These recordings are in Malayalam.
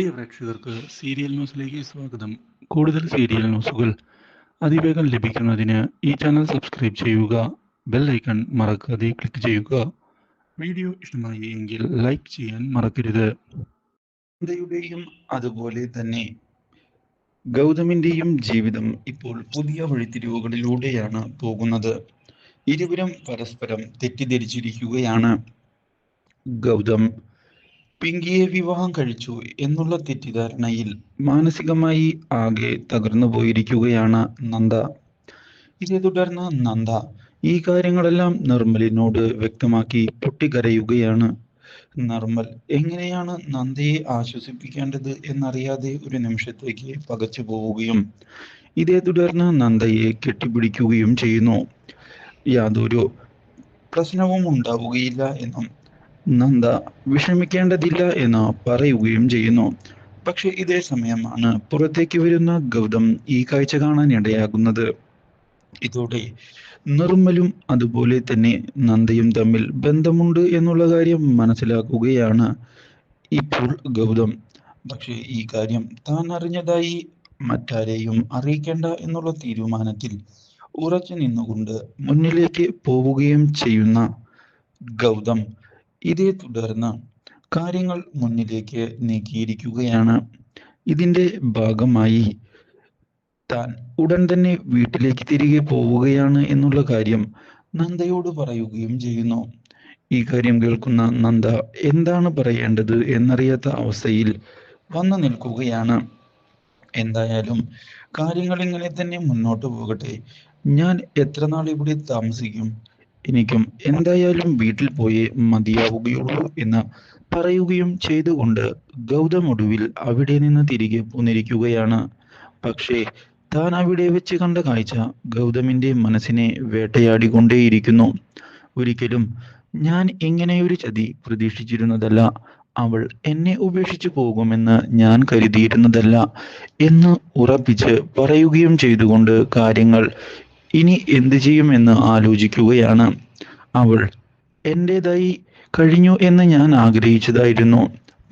പ്രിയ പ്രേക്ഷകർക്ക് സീരിയൽ ന്യൂസിലേക്ക് സ്വാഗതം. കൂടുതൽ സീരിയൽ ന്യൂസുകൾ അതിവേഗം ലഭിക്കുന്നതിന് ഈ ചാനൽ സബ്സ്ക്രൈബ് ചെയ്യുക ബെൽ ഐക്കൺ മറക്കാതെ ക്ലിക്ക് ചെയ്യുക. വീഡിയോ ഇഷ്ടമായി എങ്കിൽ ലൈക്ക് ചെയ്യാൻ മറക്കരുത്. ഇതയുടെയും അതുപോലെ തന്നെ ഗൗതമിന്റെയും ജീവിതം ഇപ്പോൾ പുതിയ വഴിത്തിരിവുകളിലൂടെയാണ് പോകുന്നത്. ഇരുവരും പരസ്പരം തെറ്റിദ്ധരിച്ചിരിക്കുകയാണ്. ഗൗതം പിങ്കിയെ വിവാഹം കഴിച്ചു എന്നുള്ള തെറ്റിദ്ധാരണയിൽ മാനസികമായി ആകെ തകർന്നു പോയിരിക്കുകയാണ് നന്ദ. ഇതേ തുടർന്ന് നന്ദ ഈ കാര്യങ്ങളെല്ലാം നിർമ്മലിനോട് വ്യക്തമാക്കി പൊട്ടിക്കരയുകയാണ്. നിർമ്മൽ എങ്ങനെയാണ് നന്ദയെ ആശ്വസിപ്പിക്കേണ്ടത് എന്നറിയാതെ ഒരു നിമിഷത്തേക്ക് പകച്ചു പോവുകയും ഇതേ തുടർന്ന് നന്ദയെ കെട്ടിപ്പിടിക്കുകയും ചെയ്യുന്നു. യാതൊരു പ്രശ്നവും ഉണ്ടാവുകയില്ല എന്നും നന്ദ വിഷമിക്കേണ്ടതില്ല എന്ന് പറയുകയും ചെയ്യുന്നു. പക്ഷെ ഇതേ സമയമാണ് പുറത്തേക്ക് വരുന്ന ഗൗതം ഈ കാഴ്ച കാണാൻ ഇടയാകുന്നത്. ഇതോടെ നിർമ്മലും അതുപോലെ തന്നെ നന്ദയും തമ്മിൽ ബന്ധമുണ്ട് എന്നുള്ള കാര്യം മനസ്സിലാക്കുകയാണ് ഇപ്പോൾ ഗൗതം. പക്ഷേ ഈ കാര്യം താൻ അറിഞ്ഞതായി മറ്റാരെയും അറിയിക്കേണ്ട എന്നുള്ള തീരുമാനത്തിൽ ഉറച്ചു നിന്നുകൊണ്ട് മുന്നിലേക്ക് പോവുകയും ചെയ്യുന്ന ഗൗതം ഇതേ തുടർന്ന് കാര്യങ്ങൾ മുന്നിലേക്ക് നീക്കിയിരിക്കുകയാണ്. ഇതിന്റെ ഭാഗമായി താൻ ഉടൻ തന്നെ വീട്ടിലേക്ക് തിരികെ പോവുകയാണ് എന്നുള്ള കാര്യം നന്ദയോട് പറയുകയും ചെയ്യുന്നു. ഈ കാര്യം കേൾക്കുന്ന നന്ദ എന്താണ് പറയേണ്ടത് എന്നറിയാത്ത അവസ്ഥയിൽ വന്നു നിൽക്കുകയാണ്. എന്തായാലും കാര്യങ്ങൾ ഇങ്ങനെ തന്നെ മുന്നോട്ട് പോകട്ടെ. ഞാൻ എത്ര നാൾ ഇവിടെ താമസിക്കും? എനിക്കും എന്തായാലും വീട്ടിൽ പോയേ മതിയാവുകയുള്ളൂ എന്ന് പറയുകയും ചെയ്തുകൊണ്ട് ഗൗതം ഒടുവിൽ അവിടെ നിന്ന് തിരികെ പോന്നിരിക്കുകയാണ് പക്ഷേ താൻ അവിടെ വെച്ച് കണ്ട കാഴ്ച ഗൗതമിന്റെ മനസ്സിനെ വേട്ടയാടിക്കൊണ്ടേയിരിക്കുന്നു. ഒരിക്കലും ഞാൻ ഇങ്ങനെയൊരു ചതി പ്രതീക്ഷിച്ചിരുന്നതല്ല. അവൾ എന്നെ ഉപേക്ഷിച്ചു പോകുമെന്ന് ഞാൻ കരുതിയിരുന്നതല്ല എന്ന് ഉറപ്പിച്ച് പറയുകയും ചെയ്തുകൊണ്ട് കാര്യങ്ങൾ ഇനി എന്തു ചെയ്യുമെന്ന് ആലോചിക്കുകയാണ്. അവൾ എന്റെതായി കഴിഞ്ഞു എന്ന് ഞാൻ ആഗ്രഹിച്ചതായിരുന്നു.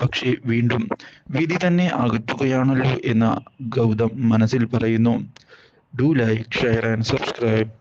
പക്ഷേ വീണ്ടും വിധി തന്നെ അകറ്റുകയാണല്ലോ എന്ന ഗൗതം മനസ്സിൽ പറയുന്നു. Do like share and subscribe